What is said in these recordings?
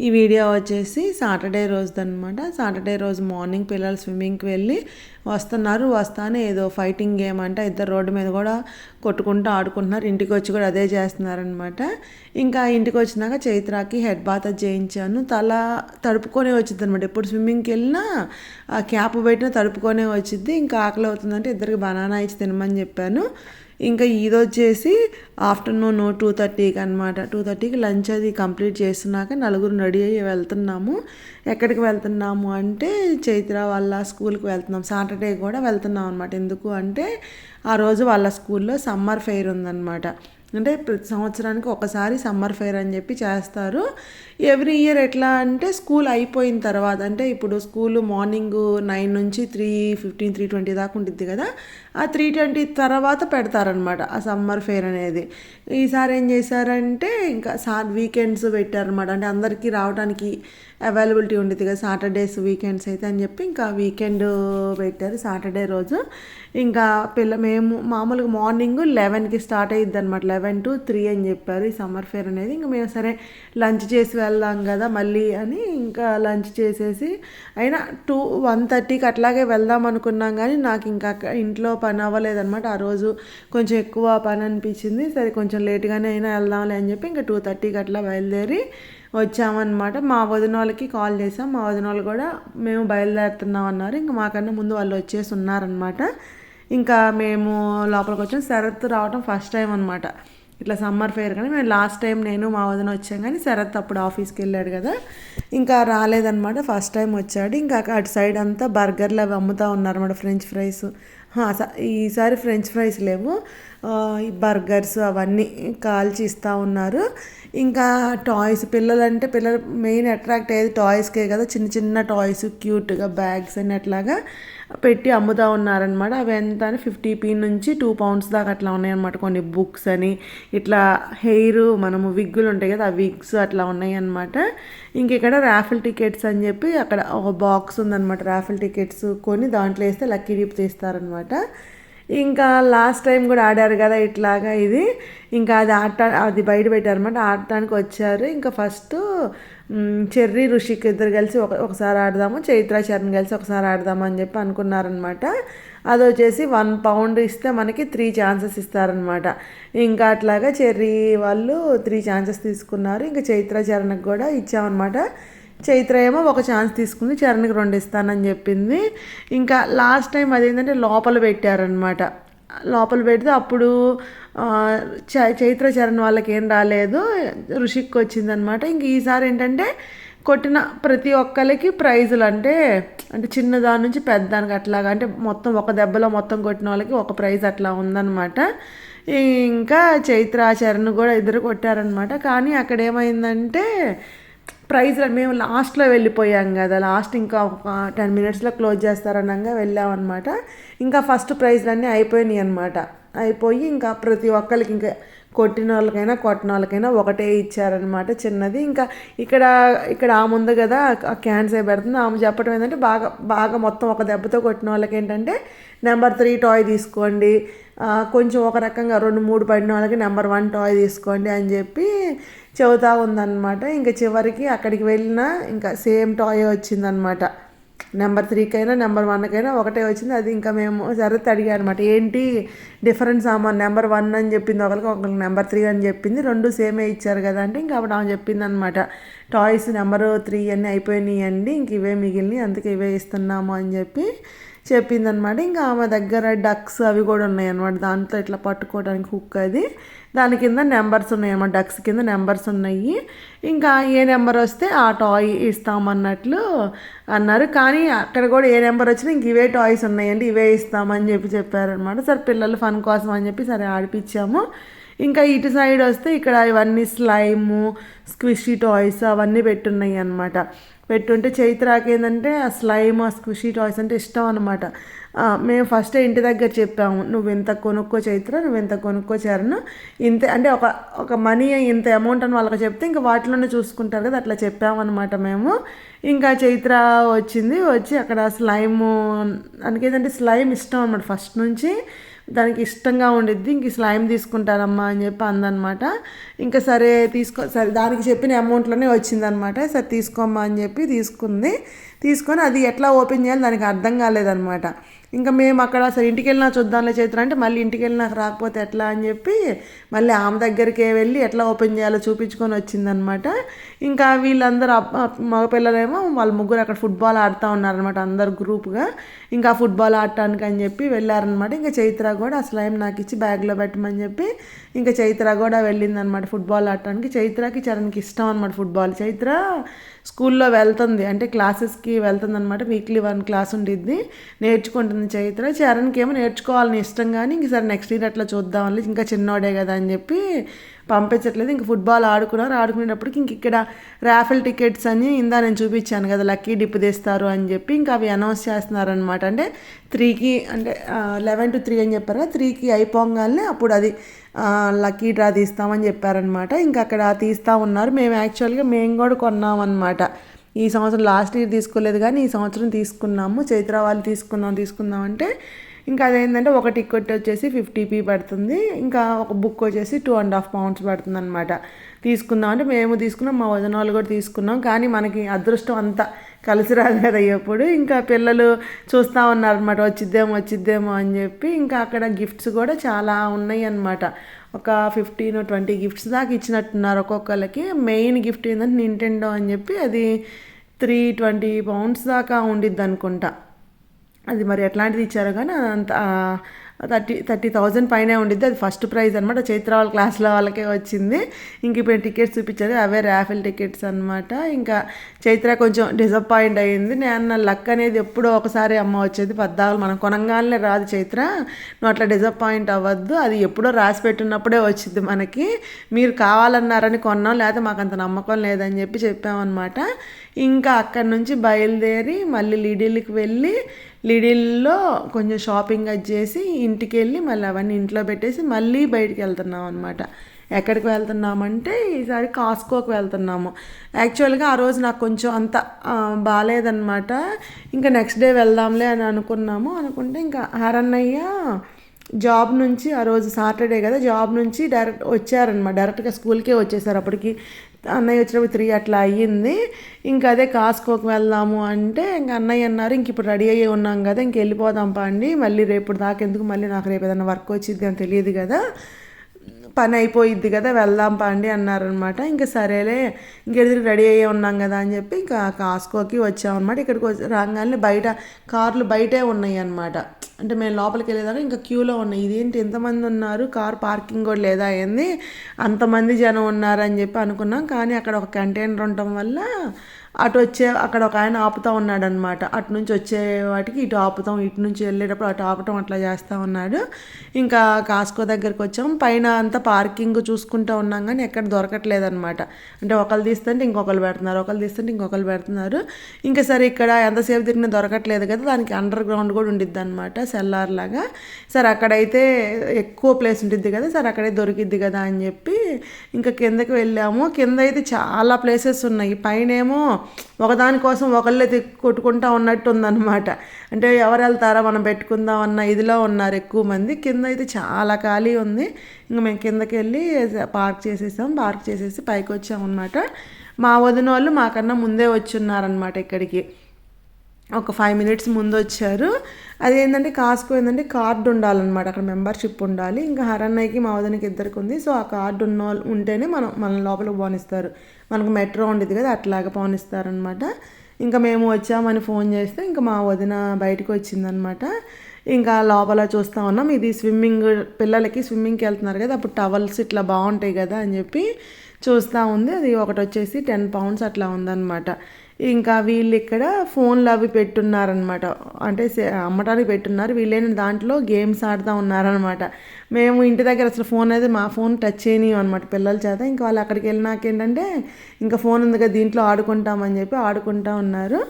ఈ వీడియో వచ్చేసి సాటర్డే రోజు అనమాట సాటర్డే రోజు మార్నింగ్ పిల్లలు స్విమ్మింగ్కి వెళ్ళి వస్తున్నారు. వస్తానే ఏదో ఫైటింగ్ గేమ్ అంటే. ఇద్దరు రోడ్డు మీద కూడా కొట్టుకుంటూ ఆడుకుంటున్నారు. ఇంటికి వచ్చి కూడా అదే చేస్తున్నారనమాట ఇంకా ఇంటికి వచ్చినాక చైత్రాకి హెడ్ బాత్ చేయించాను. తల తడుపుకొని వచ్చింది అనమాట ఎప్పుడు స్విమ్మింగ్కి వెళ్ళినా ఆ క్యాప్ పెట్టిన తడుపుకొనే వచ్చింది ఇంకా ఆకలి అవుతుందంటే ఇద్దరికి బనానా ఇచ్చి తినమని చెప్పాను. ఇంకా ఇది వచ్చేసి ఆఫ్టర్నూన్ టూ థర్టీకి అనమాట టూ థర్టీకి లంచ్ అది కంప్లీట్ చేస్తున్నాక నలుగురు రెడీ అయ్యి వెళ్తున్నాము. ఎక్కడికి వెళ్తున్నాము అంటే చైత్ర వాళ్ళ స్కూల్కి వెళ్తున్నాం. సాటర్డే కూడా వెళ్తున్నాం అనమాట ఎందుకు అంటే ఆ రోజు వాళ్ళ స్కూల్లో సమ్మర్ ఫెయిర్ ఉందన్నమాట. అంటే ప్రతి సంవత్సరానికి ఒకసారి సమ్మర్ ఫెయిర్ అని చెప్పి చేస్తారు. ఎవ్రీ ఇయర్ ఎట్లా అంటే స్కూల్ అయిపోయిన తర్వాత అంటే ఇప్పుడు స్కూల్ మార్నింగ్ నైన్ నుంచి త్రీ ఫిఫ్టీన్ త్రీ ట్వంటీ దాకా ఉంటుంది కదా ఆ త్రీ ట్వంటీ తర్వాత పెడతారనమాట ఆ సమ్మర్ ఫెయిర్ అనేది. ఈసారి ఏం చేశారంటే ఇంకా సార్ వీకెండ్స్ పెట్టారనమాట అంటే అందరికీ రావడానికి అవైలబిలిటీ ఉండేది కదా సాటర్డేస్ వీకెండ్స్ అయితే అని చెప్పి ఇంకా వీకెండ్ పెట్టారు సాటర్డే రోజు. ఇంకా పిల్ల మేము మామూలుగా మార్నింగ్ లెవెన్కి స్టార్ట్ అయ్యిద్ది అనమాట లెవెన్ టు త్రీ అని చెప్పారు ఈ సమ్మర్ ఫేర్ అనేది. ఇంకా మేము సరే లంచ్ చేసి వెళ్దాం కదా మళ్ళీ అని ఇంకా లంచ్ చేసేసి అయినా టూ వన్ థర్టీకి అట్లాగే వెళ్దాం అనుకున్నాం కానీ నాకు ఇంకా ఇంట్లో పని అవ్వలేదన్నమాట. ఆ రోజు కొంచెం ఎక్కువ పని అనిపించింది. సరే కొంచెం లేట్గానే అయినా వెళ్దాంలే అని చెప్పి ఇంకా టూ థర్టీకి అట్లా బయలుదేరి వచ్చామన్నమాట. మా వదిన వాళ్ళకి కాల్ చేసాం మా వదిన వాళ్ళు కూడా మేము బయలుదేరుతున్నాం అన్నారు. ఇంకా మాకన్నా ముందు వాళ్ళు వచ్చేసి ఉన్నారనమాట ఇంకా మేము లోపలికి వచ్చాం. శరత్ రావడం ఫస్ట్ టైం అనమాట ఇట్లా సమ్మర్ ఫేర్ కానీ మేము లాస్ట్ టైం నేను మా వదిన వచ్చాం కానీ శరత్ అప్పుడు ఆఫీస్కి వెళ్ళాడు కదా. ఇంకా రాలేదనమాట ఫస్ట్ టైం వచ్చాడు. ఇంకా అటు సైడ్ అంతా బర్గర్లు అవి అమ్ముతూ ఉన్నారన్నమాట ఫ్రెంచ్ ఫ్రైస్. ఈసారి ఫ్రెంచ్ ఫ్రైస్ లేవు. బర్గర్స్ అవన్నీ కాల్చి ఇస్తూ ఉన్నారు. ఇంకా టాయ్స్ పిల్లలంటే పిల్లలు మెయిన్ అట్రాక్ట్ అయ్యేది టాయ్స్కే కదా. చిన్న చిన్న టాయ్స్ క్యూట్గా బ్యాగ్స్ అని అట్లాగా పెట్టి అమ్ముతూ ఉన్నారనమాట అవి ఎంత అని ఫిఫ్టీ పీ నుంచి టూ పౌండ్స్ దాకా అట్లా ఉన్నాయన్నమాట. కొన్ని బుక్స్ అని ఇట్లా హెయిర్ మనము విగ్గులు ఉంటాయి కదా ఆ విగ్స్ అట్లా ఉన్నాయి అనమాట ఇంక ఇక్కడ రాఫిల్ టికెట్స్ అని చెప్పి అక్కడ ఒక బాక్స్ ఉందన్నమాట. రాఫిల్ టికెట్స్ కొని దాంట్లో వేస్తే లక్కీ డీప్ తీస్తారనమాట ఇంకా లాస్ట్ టైం కూడా ఆడారు కదా ఇట్లాగా ఇది. ఇంకా అది ఆట అది బయట పెట్టారనమాట ఆడటానికి వచ్చారు. ఇంకా ఫస్ట్ చెర్రీ ఋషికి ఇద్దరు కలిసి ఒక ఒకసారి ఆడదాము చైత్ర చరణ్ కలిసి ఒకసారి ఆడదాము అని చెప్పి అనుకున్నారనమాట అది వచ్చేసి వన్ పౌండ్ ఇస్తే మనకి త్రీ ఛాన్సెస్ ఇస్తారనమాట ఇంకా అట్లాగా చెర్రీ వాళ్ళు త్రీ ఛాన్సెస్ తీసుకున్నారు. ఇంకా చైత్ర చరణ్కి కూడా ఇచ్చామన్నమాట. చైత్ర ఏమో ఒక ఛాన్స్ తీసుకుంది చరణ్కి రెండు ఇస్తానని చెప్పింది. ఇంకా లాస్ట్ టైం అదేంటంటే లోపల పెట్టారనమాట లోపల పెడితే అప్పుడు చైత్ర చరణ్ వాళ్ళకి ఏం రాలేదు ఋషిక్కి వచ్చిందనమాట ఇంక ఈసారి ఏంటంటే కొట్టిన ప్రతి ఒక్కరికి ప్రైజులు అంటే అంటే చిన్న దాని నుంచి పెద్ద దానికి అట్లాగా అంటే మొత్తం ఒక దెబ్బలో మొత్తం కొట్టిన వాళ్ళకి ఒక ప్రైజ్ అట్లా ఉందన్నమాట. ఇంకా చైత్ర చరణ్ కూడా ఇద్దరు కొట్టారనమాట కానీ అక్కడ ఏమైందంటే ప్రైజ్ మేము లాస్ట్లో వెళ్ళిపోయాం కదా. లాస్ట్ ఇంకా ఒక టెన్ మినిట్స్లో క్లోజ్ చేస్తారనగా వెళ్ళామన్నమాట. ఇంకా ఫస్ట్ ప్రైజ్లన్నీ అయిపోయినాయి అనమాట అయిపోయి ఇంకా ప్రతి ఒక్కరికి ఇంకా కొట్టిన వాళ్ళకైనా కొట్టిన వాళ్ళకైనా ఒకటే ఇచ్చారనమాట చిన్నది. ఇంకా ఇక్కడ ఇక్కడ ఆమె ఉంది కదా క్యాన్సర్ పెడుతుంది. ఆమె చెప్పడం ఏంటంటే బాగా బాగా మొత్తం ఒక దెబ్బతో కొట్టిన వాళ్ళకి ఏంటంటే నెంబర్ త్రీ టాయ్ తీసుకోండి. కొంచెం ఒక రకంగా రెండు మూడు పడిన వాళ్ళకి నెంబర్ వన్ టాయ్ తీసుకోండి అని చెప్పి చెబుతూ ఉందన్నమాట. ఇంకా చివరికి అక్కడికి వెళ్ళినా ఇంకా సేమ్ టాయ్ వచ్చిందనమాట నెంబర్ త్రీకైనా నెంబర్ వన్కైనా ఒకటే వచ్చింది. అది ఇంకా మేము సరత్ అడిగా అనమాట ఏంటి డిఫరెన్స్ అమ్మ? నెంబర్ వన్ అని చెప్పింది ఒకరికి ఒకరికి నెంబర్ త్రీ అని చెప్పింది. రెండు సేమే ఇచ్చారు కదా అంటే ఇంకా అప్పుడు ఆమె చెప్పింది అనమాట టాయ్స్ నెంబర్ త్రీ అన్నీ అయిపోయినాయి అండి ఇంక ఇవే మిగిలినాయి అందుకే ఇవే ఇస్తున్నాము అని చెప్పి చెప్పిందనమాట. ఇంకా ఆమె దగ్గర డక్స్ అవి కూడా ఉన్నాయి అనమాట దాంట్లో ఇట్లా పట్టుకోవడానికి హుక్ అది. దాని కింద నెంబర్స్ ఉన్నాయన్నమాట. డక్స్ కింద నెంబర్స్ ఉన్నాయి. ఇంకా ఏ నెంబర్ వస్తే ఆ టాయ్ ఇస్తామన్నట్లు అన్నారు. కానీ అక్కడ కూడా ఏ నెంబర్ వచ్చినా ఇంక ఇవే టాయ్స్ ఉన్నాయండి. ఇవే ఇస్తామని చెప్పి చెప్పారనమాట సరే పిల్లలు ఫన్ కోసం అని చెప్పి సరే ఆడిపించాము ఇంకా ఇటు సైడ్ వస్తే ఇక్కడ ఇవన్నీ స్లైము స్క్విషీ టాయ్స్ అవన్నీ పెట్టున్నాయి అనమాట పెట్టుంటే చైత్రాకి ఏంటంటే ఆ స్లైమ్ ఆ స్క్విషీ టాయ్స్ అంటే ఇష్టం అనమాట మేము ఫస్ట్ ఇంటి దగ్గర చెప్పాము నువ్వు ఎంత కొనుక్కో చైత్ర నువ్వు ఎంత కొనుక్కో చరణ ఇంత అంటే ఒక ఒక మనీ ఇంత అమౌంట్ అని వాళ్ళకి చెప్తే ఇంకా వాటిలోనే చూసుకుంటారు కదా అట్లా చెప్పామన్నమాట మేము. ఇంకా చైత్ర వచ్చింది వచ్చి అక్కడ స్లైమ్ అందుకేంటంటే స్లైమ్ ఇష్టం అనమాట ఫస్ట్ నుంచి. దానికి ఇష్టంగా ఉండిద్ది ఇంక స్లైమ్ తీసుకుంటానమ్మా అని చెప్పి అందనమాట. ఇంకా సరే తీసుకో సరే దానికి చెప్పిన అమౌంట్లోనే వచ్చిందనమాట. సరే తీసుకోమ్మా అని చెప్పి తీసుకుంది. తీసుకొని అది ఎట్లా ఓపెన్ చేయాలి దానికి అర్థం కాలేదనమాట. ఇంకా మేము అక్కడ సరే ఇంటికి వెళ్ళినా చూద్దాంలే చేతులు అంటే మళ్ళీ ఇంటికి వెళ్ళినా రాకపోతే ఎట్లా అని చెప్పి మళ్ళీ ఆమె దగ్గరికే వెళ్ళి ఎట్లా ఓపెన్ చేయాలో చూపించుకొని వచ్చిందనమాట. ఇంకా వీళ్ళందరూ మగపిల్లలేమో వాళ్ళ ముగ్గురు అక్కడ ఫుట్బాల్ ఆడుతూ ఉన్నారనమాట అందరు గ్రూప్గా. ఇంకా ఫుట్బాల్ ఆడటానికి అని చెప్పి వెళ్ళారనమాట. ఇంకా చైత్ర కూడా అసలు ఏం నాకు ఇచ్చి బ్యాగ్లో పెట్టమని చెప్పి ఇంకా చైత్ర కూడా వెళ్ళిందనమాట ఫుట్బాల్ ఆడటానికి. చైత్రకి చరణ్కి ఇష్టం అనమాట ఫుట్బాల్. చైత్ర స్కూల్లో వెళ్తుంది. అంటే క్లాసెస్కి వెళ్తుంది అనమాట వీక్లీ వన్ క్లాస్ ఉండిద్ది. నేర్చుకుంటుంది చైత్ర. చరణ్కి ఏమో నేర్చుకోవాలని ఇష్టం కానీ ఇంక సరే నెక్స్ట్ ఇయర్ అట్లా చూద్దామని ఇంకా చిన్నోడే కదా అని చెప్పి పంపించట్లేదు. ఇంక ఫుట్బాల్ ఆడుకున్నారు. ఆడుకునేటప్పటికి ఇంక ఇక్కడ రాఫెల్ టికెట్స్ అని ఇందా నేను చూపించాను కదా లక్కీ డిప్ తీస్తారు అని చెప్పి ఇంకా అవి అనౌన్స్ చేస్తున్నారనమాట అంటే త్రీకి అంటే లెవెన్ టు త్రీ అని చెప్పారు కదా త్రీకి అయిపోగానే అప్పుడు అది లక్కీ డ్రా తీస్తామని చెప్పారనమాట. ఇంకా అక్కడ తీస్తూ ఉన్నారు. మేము యాక్చువల్గా మేము కూడా కొన్నామన్నమాట ఈ సంవత్సరం లాస్ట్ ఇయర్ తీసుకోలేదు కానీ ఈ సంవత్సరం తీసుకున్నాము. చైత్ర వాళ్ళు తీసుకుందాం తీసుకుందాం అంటే ఇంకా అదేంటంటే ఒక టికెట్ వచ్చేసి ఫిఫ్టీ పీ పడుతుంది. ఇంకా ఒక బుక్ వచ్చేసి టూ అండ్ హాఫ్ పౌండ్స్ పడుతుంది అనమాట తీసుకుందాం అంటే మేము తీసుకున్నాం మా వదిన వాళ్ళు కూడా తీసుకున్నాం. కానీ మనకి అదృష్టం అంతా కలిసి రాదు కదా ఎప్పుడు. ఇంకా పిల్లలు చూస్తూ ఉన్నారనమాట వచ్చిద్దేమో వచ్చిద్దేమో అని చెప్పి. ఇంకా అక్కడ గిఫ్ట్స్ కూడా చాలా ఉన్నాయి అనమాట ఒక ఫిఫ్టీన్ ట్వంటీ గిఫ్ట్స్ దాకా ఇచ్చినట్టున్నారు ఒక్కొక్కరికి మెయిన్ గిఫ్ట్ ఏంటంటే నింటెండో అని చెప్పి అది త్రీ ట్వంటీ పౌండ్స్ దాకా ఉండిద్ది అనుకుంటా అది మరి ఎట్లాంటిది ఇచ్చారో కానీ అంత థర్టీ థర్టీ థౌజండ్ పైనే ఉండిద్ది. అది ఫస్ట్ ప్రైజ్ అనమాట చైత్ర వాళ్ళ క్లాస్లో వాళ్ళకే వచ్చింది. ఇంక ఇప్పుడు టికెట్స్ చూపించారు అవే ర్యాఫిల్ టికెట్స్ అనమాట ఇంకా చైత్ర కొంచెం డిసప్పాయింట్ అయ్యింది. నేను లక్ అనేది ఎప్పుడో ఒకసారి అమ్మ వచ్చేది. పద్దాలు మనం కొనంగానే రాదు చైత్ర. నువ్వు అట్లా డిసప్పాయింట్ అవ్వద్దు. అది ఎప్పుడో రాసి పెట్టున్నప్పుడే వచ్చింది మనకి. మీరు కావాలన్నారని కొన్నాం. లేకపోతే మాకు అంత నమ్మకం లేదని చెప్పి చెప్పామన్నమాట. ఇంకా అక్కడి నుంచి బయలుదేరి మళ్ళీ లీడిల్కి వెళ్ళి లిడిల్లో కొంచెం షాపింగ్ అది చేసి ఇంటికి వెళ్ళి మళ్ళీ అవన్నీ ఇంట్లో పెట్టేసి మళ్ళీ బయటికి వెళ్తున్నాం అనమాట ఎక్కడికి వెళ్తున్నామంటే ఈసారి కాస్కోకి వెళ్తున్నాము. యాక్చువల్గా ఆ రోజు నాకు కొంచెం అంత బాగాలేదనమాట ఇంకా నెక్స్ట్ డే వెళ్దాంలే అని అనుకున్నాము. అనుకుంటే ఇంకా హరన్నయ్య జాబ్ నుంచి ఆ రోజు సాటర్డే కదా జాబ్ నుంచి డైరెక్ట్ వచ్చారనమాట డైరెక్ట్గా స్కూల్కే వచ్చేసారు అప్పటికి. అన్నయ్య వచ్చినప్పుడు త్రీ అట్లా అయ్యింది. ఇంకా అదే కాసుకోకి వెళ్దాము అంటే ఇంకా అన్నయ్య అన్నారు ఇంక ఇప్పుడు రెడీ అయ్యి ఉన్నాం కదా ఇంక వెళ్ళిపోదాం పండి మళ్ళీ రేపు దాకా ఎందుకు మళ్ళీ నాకు రేపు ఏదైనా వర్క్ వచ్చింది అని తెలియదు కదా. పని అయిపోయిద్ది కదా వెళ్దాం పండి అన్నారనమాట ఇంకా సరేలే ఇంకెదురు రెడీ అయ్యే ఉన్నాం కదా అని చెప్పి ఇంకా కాస్కోకి వచ్చామన్నమాట. ఇక్కడికి వచ్చి రాగానే బయట కార్లు బయటే ఉన్నాయి అనమాట అంటే మేము లోపలికి వెళ్ళేదాకా ఇంకా క్యూలో ఉన్నాయి ఇదేంటి ఎంతమంది ఉన్నారు? కార్ పార్కింగ్ కూడా లేదా అయింది అంతమంది జనం ఉన్నారని చెప్పి అనుకున్నాం. కానీ అక్కడ ఒక కంటైనర్ ఉండటం వల్ల అటు వచ్చే అక్కడ ఒక ఆయన ఆపుతూ ఉన్నాడనమాట. అటు నుంచి వచ్చే వాటికి ఇటు ఆపుతాం ఇటు నుంచి వెళ్ళేటప్పుడు అటు ఆపటం అట్లా చేస్తూ ఉన్నాడు. ఇంకా కాస్కో దగ్గరికి వచ్చాం. పైన అంతా పార్కింగ్ చూసుకుంటూ ఉన్నాం కానీ ఎక్కడ దొరకట్లేదు అనమాట అంటే ఒకళ్ళు తీస్తుంటే ఇంకొకరు పెడుతున్నారు ఒకళ్ళు తీస్తుంటే ఇంకొకరు పెడుతున్నారు. ఇంకా సరే ఇక్కడ ఎంతసేపు తిరిగినా దొరకట్లేదు కదా దానికి అండర్ గ్రౌండ్ కూడా ఉండిద్ది అనమాట సెల్లార్ లాగా. సరే అక్కడైతే ఎక్కువ ప్లేస్ ఉంటుంది కదా సరే అక్కడే దొరికిద్ది కదా అని చెప్పి ఇంకా కిందకి వెళ్ళాము. కింద అయితే చాలా ప్లేసెస్ ఉన్నాయి. పైన ఏమో ఒకదానికోసం ఒకళ్ళే కొట్టుకుంటా ఉన్నట్టు ఉందన్నమాట అంటే ఎవరు వెళ్తారా? మనం పెట్టుకుందాం అన్న ఇదిలో ఉన్నారు ఎక్కువ మంది. కింద అయితే చాలా ఖాళీ ఉంది. ఇంకా మేము కిందకి వెళ్ళి పార్క్ చేసేసాం. పార్క్ చేసేసి పైకి వచ్చామన్నమాట. మా వదిన వాళ్ళు మాకన్నా ముందే వచ్చి ఉన్నారనమాట ఇక్కడికి. ఒక ఫైవ్ మినిట్స్ ముందు వచ్చారు అదేంటంటే కాస్కో ఏంటంటే కార్డు ఉండాలన్నమాట. అక్కడ మెంబర్షిప్ ఉండాలి. ఇంకా హరన్నయ్యకి మా వదనకి ఇద్దరికి ఉంది. సో ఆ కార్డు ఉన్న ఉంటేనే మనం మన లోపలికి పోనిస్తారు. మనకు మెట్రో ఉండేది కదా అట్లాగా పోనిస్తారనమాట ఇంకా మేము వచ్చామని ఫోన్ చేస్తే ఇంకా మా వదిన బయటకు వచ్చిందనమాట ఇంకా లోపల చూస్తూ ఉన్నాం. ఇది స్విమ్మింగ్ పిల్లలకి స్విమ్మింగ్కి వెళ్తున్నారు కదా అప్పుడు టవల్స్ ఇట్లా బాగుంటాయి కదా అని చెప్పి చూస్తూ ఉంది. అది ఒకటి వచ్చేసి టెన్ పౌండ్స్ అట్లా ఉందన్నమాట. ఇంకా వీళ్ళు ఇక్కడ ఫోన్లు అవి పెట్టున్నారనమాట అంటే అమ్మటానికి పెట్టున్నారు. వీళ్ళైన దాంట్లో గేమ్స్ ఆడుతూ ఉన్నారనమాట మేము ఇంటి దగ్గర అసలు ఫోన్ అయితే మా ఫోన్ టచ్ చేయనియం అనమాట పిల్లల చేత. ఇంకా వాళ్ళు అక్కడికి వెళ్ళినాకేంటంటే ఇంకా ఫోన్ ఉంది కదా దీంట్లో ఆడుకుంటామని చెప్పి ఆడుకుంటా ఉన్నారు.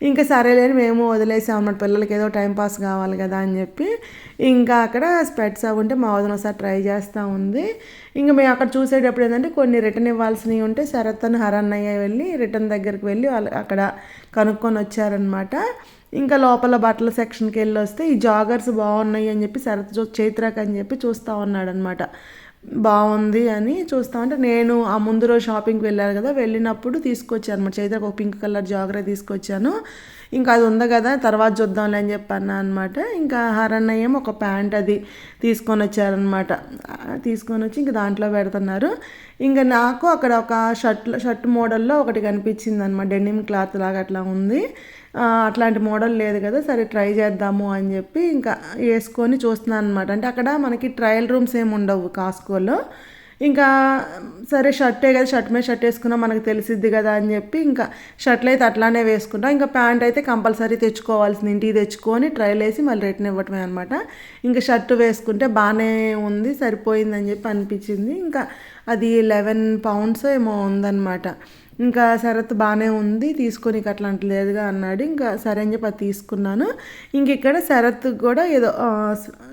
ఇంకా సరేలేని మేము వదిలేసాం అన్నమాట పిల్లలకి ఏదో టైం పాస్ కావాలి కదా అని చెప్పి. ఇంకా అక్కడ స్పెట్స్ అవి ఉంటే మా వదిన ఒకసారి ట్రై చేస్తూ ఉంది. ఇంకా మేము అక్కడ చూసేటప్పుడు ఏంటంటే కొన్ని రిటర్న్ ఇవ్వాల్సినవి ఉంటే శరత్ అని హరన్నయ్య వెళ్ళి రిటర్న్ దగ్గరికి వెళ్ళి వాళ్ళు అక్కడ కనుక్కొని వచ్చారనమాట ఇంకా లోపల బట్టల సెక్షన్కి వెళ్ళి వస్తే ఈ జాగర్స్ బాగున్నాయి అని చెప్పి శరత్ చూ చైత్రాక్ అని చెప్పి చూస్తూ ఉన్నాడనమాట బాగుంది అని చూస్తా ఉంటే నేను ఆ ముందు రోజు షాపింగ్కి వెళ్ళాను కదా వెళ్ళినప్పుడు తీసుకొచ్చాను. అనమాట చైత్రకు ఒక పింక్ కలర్ జాగ్రత్త తీసుకొచ్చాను. ఇంకా అది ఉంది కదా తర్వాత చూద్దాంలే అని చెప్పాను అనమాట ఇంకా హరన్నయ్యం ఒక ప్యాంట్ అది తీసుకొని వచ్చారనమాట తీసుకొని వచ్చి ఇంకా దాంట్లో పెడుతున్నారు. ఇంకా నాకు అక్కడ ఒక షర్ట్ షర్ట్ మోడల్లో ఒకటి కనిపించింది అనమాట డెనిమ్ క్లాత్ లాగా అట్లా ఉంది. అట్లాంటి మోడల్ లేదు కదా సరే ట్రై చేద్దాము అని చెప్పి ఇంకా వేసుకొని చూస్తున్నాను అనమాట అంటే అక్కడ మనకి ట్రయల్ రూమ్స్ ఏమి ఉండవు కాస్కోలో. ఇంకా సరే షర్టే కదా షర్ట్ మీద షర్ట్ వేసుకున్నా మనకు తెలిసిద్ది కదా అని చెప్పి ఇంకా షర్ట్లు అయితే అట్లానే వేసుకుంటాం. ఇంకా ప్యాంట్ అయితే కంపల్సరీ తెచ్చుకోవాల్సింది ఇంటికి తెచ్చుకొని ట్రైల్ వేసి మళ్ళీ రిటర్న్ ఇవ్వటమే అనమాట ఇంకా షర్ట్ వేసుకుంటే బాగానే ఉంది సరిపోయిందని చెప్పి అనిపించింది. ఇంకా అది లెవెన్ పౌండ్స్ ఏమో ఉందన్నమాట. ఇంకా శరత్ బాగానే ఉంది తీసుకొని అట్లాంటి లేదుగా అన్నాడు. ఇంకా సరే అని చెప్పి అది తీసుకున్నాను. ఇంక ఇక్కడ శరత్ కూడా ఏదో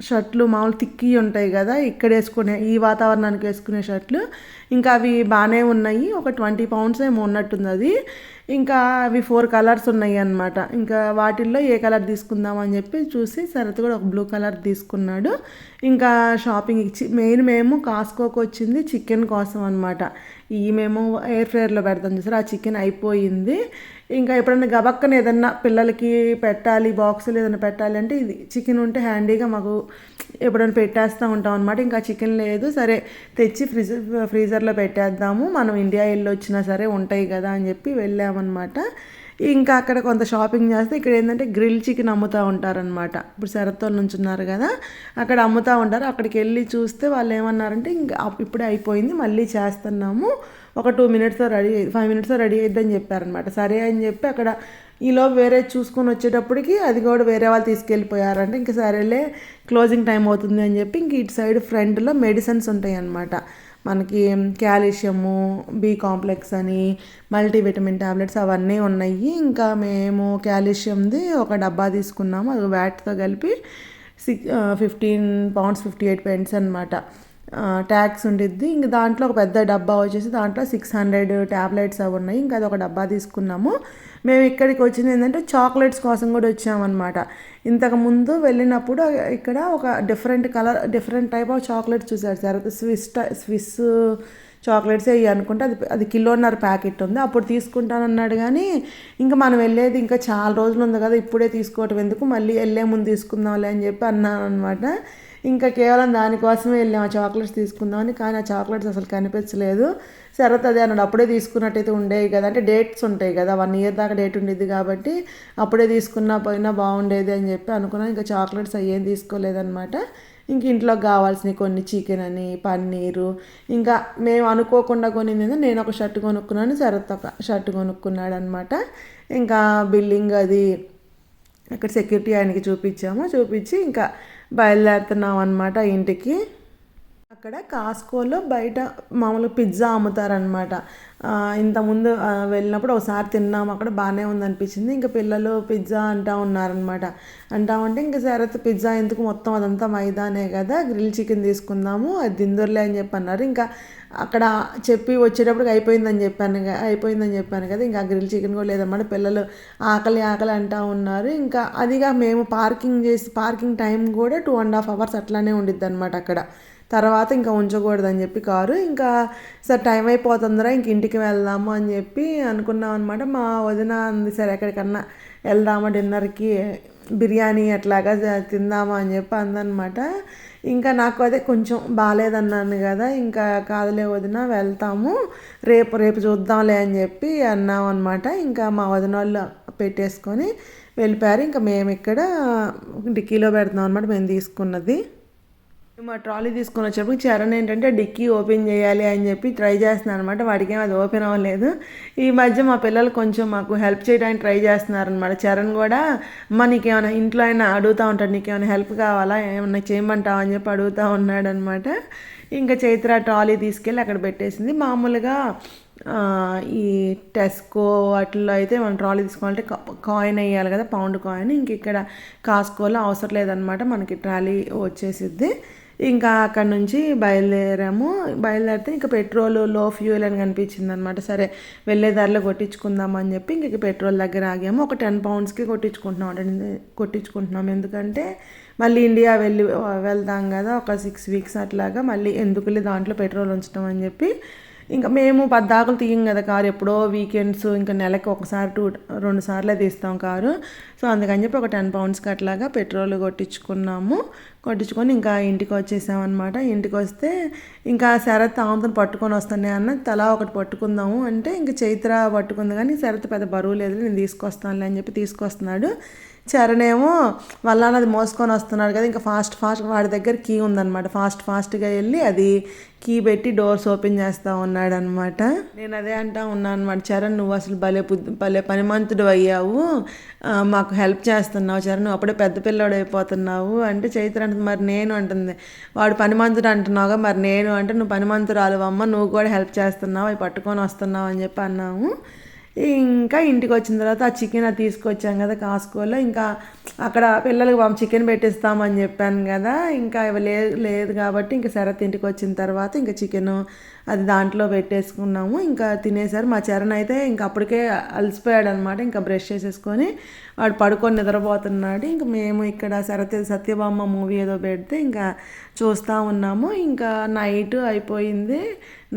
షర్ట్లు మామూలు తిక్కి ఉంటాయి కదా ఇక్కడ వేసుకునే ఈ వాతావరణానికి వేసుకునే షర్ట్లు. ఇంకా అవి బాగానే ఉన్నాయి. ఒక ట్వంటీ పౌండ్స్ ఏమో ఉన్నట్టుంది అది. ఇంకా అవి ఫోర్ కలర్స్ ఉన్నాయి అనమాట ఇంకా వాటిల్లో ఏ కలర్ తీసుకుందాం అని చెప్పి చూసి శరత్ కూడా ఒక బ్లూ కలర్ తీసుకున్నాడు. ఇంకా షాపింగ్ ఇచ్చి మెయిన్ మేము కాస్కోకి వచ్చింది చికెన్ కోసం అనమాట ఈ మేము ఎయిర్ ఫ్రైయర్లో పెడతాం చూసారు ఆ చికెన్ అయిపోయింది. ఇంకా ఎప్పుడైనా గబక్కన ఏదన్నా పిల్లలకి పెట్టాలి బాక్సులు ఏదైనా పెట్టాలి అంటే ఇది చికెన్ ఉంటే హ్యాండీగా మాకు ఎప్పుడైనా పెట్టేస్తూ ఉంటాం అనమాట ఇంకా చికెన్ లేదు. సరే తెచ్చి ఫ్రిజ్ ఫ్రీజర్లో పెట్టేద్దాము. మనం ఇండియా వెళ్ళి వచ్చినా సరే ఉంటాయి కదా అని చెప్పి వెళ్ళామన్నమాట. ఇంకా అక్కడ కొంత షాపింగ్ చేస్తే ఇక్కడ ఏంటంటే గ్రిల్ చికెన్ అమ్ముతూ ఉంటారనమాట ఇప్పుడు శరత్తో నుంచి ఉన్నారు కదా అక్కడ అమ్ముతూ ఉంటారు. అక్కడికి వెళ్ళి చూస్తే వాళ్ళు ఏమన్నారంటే ఇంకా ఇప్పుడే అయిపోయింది మళ్ళీ చేస్తున్నాము. ఒక టూ మినిట్స్లో రెడీ ఫైవ్ మినిట్స్లో రెడీ అయిద్దని చెప్పారనమాట సరే అని చెప్పి అక్కడ ఈలో వేరే చూసుకొని వచ్చేటప్పటికి అది కూడా వేరే వాళ్ళు తీసుకెళ్ళిపోయారంటే ఇంక సరేలే క్లోజింగ్ టైం అవుతుంది అని చెప్పి ఇంక ఇటు సైడ్ ఫ్రంట్లో మెడిసిన్స్ ఉంటాయి అన్నమాట మనకి కాల్షియము బి కాంప్లెక్స్ అని మల్టీవిటమిన్ ట్యాబ్లెట్స్ అవన్నీ ఉన్నాయి. ఇంకా మేము క్యాల్షియంది ఒక డబ్బా తీసుకున్నాము. అది వ్యాట్తో కలిపి six fifteen pounds fifty eight pence అనమాట ట్యాక్స్ ఉండిద్ది. ఇంక దాంట్లో ఒక పెద్ద డబ్బా వచ్చేసి దాంట్లో సిక్స్ హండ్రెడ్ ట్యాబ్లెట్స్ అవి ఉన్నాయి. ఇంకా అది ఒక డబ్బా తీసుకున్నాము. మేము ఇక్కడికి వచ్చింది ఏంటంటే చాక్లెట్స్ కోసం కూడా వచ్చామన్నమాట. ఇంతకు ముందు వెళ్ళినప్పుడు ఇక్కడ ఒక different colour different type of chocolates చూసారు. సార్ స్విస్ స్విస్ చాక్లెట్స్ అయ్యి అనుకుంటే అది అది కిలోన్నర ప్యాకెట్ ఉంది. అప్పుడు తీసుకుంటానన్నాడు కానీ ఇంకా మనం వెళ్ళేది ఇంకా చాలా రోజులు ఉంది కదా ఇప్పుడే తీసుకోవటం ఎందుకు? మళ్ళీ వెళ్ళే ముందు తీసుకుందాంలే అని చెప్పి అన్నాను అనమాట ఇంకా కేవలం దానికోసమే వెళ్ళాము ఆ చాక్లెట్స్ తీసుకుందామని. కానీ ఆ చాక్లెట్స్ అసలు కనిపించలేదు. శరత్ అదే అన్నాడు అప్పుడే తీసుకున్నట్టయితే ఉండేవి కదా అంటే డేట్స్ ఉంటాయి కదా వన్ ఇయర్ దాకా డేట్ ఉండేది కాబట్టి అప్పుడే తీసుకున్నా పోయినా బాగుండేది అని చెప్పి అనుకున్నాను ఇంకా చాక్లెట్స్ అయ్యేం తీసుకోలేదనమాట ఇంక ఇంట్లోకి కావాల్సినవి కొన్ని చికెన్ అని పన్నీరు. ఇంకా మేము అనుకోకుండా కొనింది నేను ఒక షర్ట్ కొనుక్కున్నాను శరత్ ఒక షర్ట్ కొనుక్కున్నాడు అనమాట ఇంకా బిల్లింగ్ అది అక్కడ సెక్యూరిటీ ఆయనకి చూపించాము. చూపించి ఇంకా బయలుదేరుతున్నాం అనమాట ఇంటికి. అక్కడ కాస్కోలో బయట మామూలు పిజ్జా అమ్ముతారనమాట ఇంతకుముందు వెళ్ళినప్పుడు ఒకసారి తిన్నాము. అక్కడ బాగానే ఉందనిపించింది. ఇంకా పిల్లలు పిజ్జా అంటా ఉన్నారనమాట అంటా ఉంటే ఇంకా సరే పిజ్జా ఎందుకు మొత్తం అదంతా మైదానే కదా గ్రిల్ చికెన్ తీసుకుందాము అది దిందుర్లే అని చెప్పి అన్నారు ఇంకా అక్కడ చెప్పి వచ్చేటప్పటికి అయిపోయిందని చెప్పాను అయిపోయిందని చెప్పాను కదా ఇంకా గ్రిల్ చికెన్ కూడా లేదన్నమాట. పిల్లలు ఆకలి ఆకలి అంటూ ఉన్నారు. ఇంకా అదిగా మేము పార్కింగ్ చేసి పార్కింగ్ టైం కూడా టూ అండ్ హాఫ్ అవర్స్ అట్లానే ఉండిద్ది అనమాట అక్కడ. తర్వాత ఇంకా ఉంచకూడదని చెప్పి కారు. ఇంకా సార్ టైం అయిపోతుందిరా ఇంక ఇంటికి వెళ్దాము అని చెప్పి అనుకున్నాం అనమాట మా వదిన అంది సరే ఎక్కడికన్నా వెళ్దామా డిన్నర్కి? బిర్యానీ అట్లాగా తిందామా? అని చెప్పి అందనమాట ఇంకా నాకు అదే కొంచెం బాగాలేదన్నాను కదా ఇంకా కాదులే వదిన వెళ్తాము. రేపు రేపు చూద్దాంలే అని చెప్పి అన్నాం అనమాట ఇంకా మా వదిన వాళ్ళు పెట్టేసుకొని వెళ్ళిపోయారు. ఇంకా మేము ఇక్కడ డిక్కీలో పెడతాం అనమాట మేము తీసుకున్నది. మా ట్రాలీ తీసుకొని వచ్చేప్పుడు చరణ్ ఏంటంటే డిక్కీ ఓపెన్ చేయాలి అని చెప్పి ట్రై చేస్తున్నాను అనమాట వాడికేం అది ఓపెన్ అవ్వలేదు. ఈ మధ్య మా పిల్లలు కొంచెం మాకు హెల్ప్ చేయడానికి ట్రై చేస్తున్నారు అనమాట చరణ్ కూడా అమ్మ నీకేమైనా ఇంట్లో అయినా అడుగుతూ ఉంటాడు. నీకేమైనా హెల్ప్ కావాలా? ఏమైనా చేయమంటావు? అని చెప్పి అడుగుతూ ఉన్నాడు అనమాట ఇంకా చైత్ర ట్రాలీ తీసుకెళ్ళి అక్కడ పెట్టేసింది. మామూలుగా ఈ టెస్కో వాటిల్లో అయితే మనం ట్రాలీ తీసుకోవాలంటే కాయిన్ వేయాలి కదా పౌండ్ కాయిన్. ఇంక ఇక్కడ కాస్కోలో అవసరం లేదనమాట మనకి ట్రాలీ వచ్చేసిద్ది. ఇంకా అక్కడ నుంచి బయలుదేరాము. బయలుదేరితే ఇంకా పెట్రోల్లో ఫ్యూయల్ అని కనిపించింది అనమాట సరే వెళ్ళే దారిలో కొట్టించుకుందాం అని చెప్పి ఇంక పెట్రోల్ దగ్గర ఆగాము. ఒక టెన్ పౌండ్స్కి కొట్టించుకుంటున్నాం అంటే కొట్టించుకుంటున్నాం. ఎందుకంటే మళ్ళీ ఇండియా వెళ్ళి వెళ్తాం కదా ఒక సిక్స్ వీక్స్ అట్లాగా. మళ్ళీ ఎందుకులే దాంట్లో పెట్రోల్ ఉంచడం అని చెప్పి ఇంకా మేము పద్దాకులు తీయం కదా కారు ఎప్పుడో వీకెండ్స్ ఇంకా నెలకి ఒకసారి టూ రెండు సార్లే తీస్తాం కారు. సో అందుకని చెప్పి ఒక టెన్ పౌండ్స్కి అట్లాగా పెట్రోల్ కొట్టించుకున్నాము. కొట్టించుకొని ఇంకా ఇంటికి వచ్చేసామన్నమాట. ఇంటికి వస్తే ఇంకా శరత్ ఆమెతో పట్టుకొని వస్తానే అన్న తలా ఒకటి పట్టుకుందాము అంటే ఇంకా చైత్ర పట్టుకుంది కానీ శరత్ పెద్ద బరువు లేదు నేను తీసుకొస్తానులే అని చెప్పి తీసుకొస్తున్నాడు. చరణేమో వల్ల అది మోసుకొని వస్తున్నాడు కదా ఇంకా ఫాస్ట్ ఫాస్ట్ వాడి దగ్గర కీ ఉందన్నమాట. ఫాస్ట్ ఫాస్ట్గా వెళ్ళి అది కీ పెట్టి డోర్స్ ఓపెన్ చేస్తూ ఉన్నాడు అనమాట నేను అదే అంటా ఉన్నాను అనమాట చరణ్ నువ్వు అసలు భలే భలే పనిమంతుడు అయ్యావు. మాకు హెల్ప్ చేస్తున్నావు చరణ్ నువ్వు అప్పుడే పెద్ద పిల్లోడు అయిపోతున్నావు అంటే చైత్ర అంటుంది మరి నేను అంటుంది. వాడు పనిమంతుడు అంటున్నావుగా మరి నేను అంటే నువ్వు పనిమంతురాలు అమ్మ నువ్వు కూడా హెల్ప్ చేస్తున్నావు అవి పట్టుకొని వస్తున్నావు అని చెప్పి అన్నాము. ఇంకా ఇంటికి వచ్చిన తర్వాత ఆ చికెన్ అది తీసుకొచ్చాం కదా కాసుకోలో. ఇంకా అక్కడ పిల్లలకి పాపం చికెన్ పెట్టిస్తామని చెప్పాను కదా. ఇంకా లేదు లేదు కాబట్టి ఇంకా శరత్ ఇంటికి వచ్చిన తర్వాత ఇంకా చికెను అది దాంట్లో పెట్టేసుకున్నాము. ఇంకా తినేసారు మా చరణ్ అయితే ఇంకా అప్పటికే అలసిపోయాడు అనమాట ఇంకా బ్రష్ చేసేసుకొని వాడు పడుకొని నిద్రపోతున్నాడు. ఇంకా మేము ఇక్కడ సరతి సత్యభామ మూవీ ఏదో పెడితే ఇంకా చూస్తూ ఉన్నాము. ఇంకా నైట్ అయిపోయింది.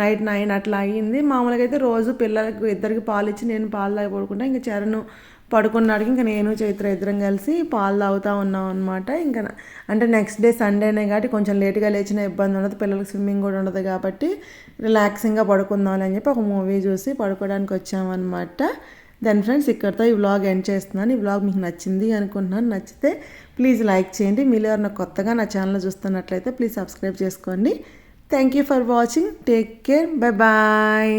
నైట్ నైన్ అట్లా అయ్యింది. మామూలుగా అయితే రోజు పిల్లలకు ఇద్దరికి పాలు ఇచ్చి నేను పాలు తాగి పడుకుంటా ఇంకా చరణ్ పడుకున్నాడు. ఇంకా నేను చైత్ర ఇద్దరం కలిసి పాలు తాగుతూ ఉన్నాం అనమాట ఇంకా అంటే నెక్స్ట్ డే సండేనే కాబట్టి కొంచెం లేట్గా లేచిన ఇబ్బంది ఉండదు. పిల్లలకి స్విమ్మింగ్ కూడా ఉండదు కాబట్టి రిలాక్సింగ్గా పడుకుందాం అని చెప్పి ఒక మూవీ చూసి పడుకోవడానికి వచ్చామన్నమాట దెన్ ఫ్రెండ్స్ ఇక్కడితో ఈ వ్లాగ్ ఎండ్ చేస్తున్నాను. ఈ వ్లాగ్ మీకు నచ్చింది అనుకుంటున్నాను. నచ్చితే ప్లీజ్ లైక్ చేయండి. మీరు ఎవరైనా కొత్తగా నా ఛానల్ చూస్తున్నట్లయితే ప్లీజ్ సబ్స్క్రైబ్ చేసుకోండి. Thank you for watching take care bye bye